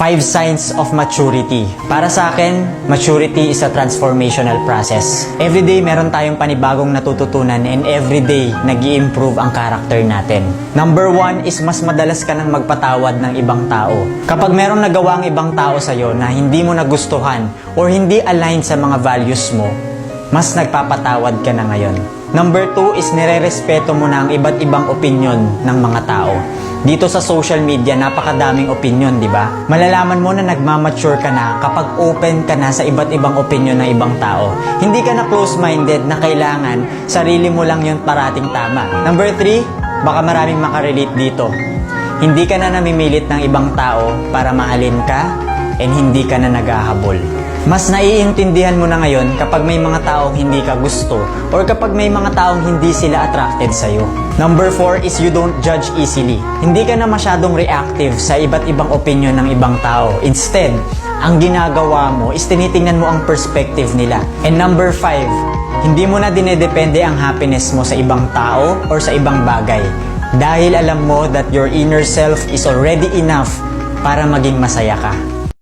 Five signs of maturity. Para sa akin, maturity is a transformational process. Everyday meron tayong panibagong natututunan and everyday nag improve ang character natin. Number one is mas madalas ka nang magpatawad ng ibang tao. Kapag meron nagawa ang ibang tao sa'yo na hindi mo nagustuhan or hindi aligned sa mga values mo, mas nagpapatawad ka na ngayon. Number two is nire-respeto mo na ang iba't ibang opinion ng mga tao. Dito sa social media, napakadaming opinion, di ba? Malalaman mo na nagmamature ka na kapag open ka na sa iba't ibang opinion ng ibang tao. Hindi ka na close-minded na kailangan sarili mo lang yun parating tama. Number three, baka maraming makarelate dito. Hindi ka na namimilit ng ibang tao para mahalin ka and hindi ka na naghahabol. Mas naiintindihan mo na ngayon kapag may mga taong hindi ka gusto or kapag may mga taong hindi sila attracted sa'yo. Number 4 is you don't judge easily. Hindi ka na masyadong reactive sa iba't ibang opinion ng ibang tao. Instead, ang ginagawa mo is tinitingnan mo ang perspective nila. And number 5, hindi mo na dinedepende ang happiness mo sa ibang tao or sa ibang bagay. Dahil alam mo that your inner self is already enough para maging masaya ka.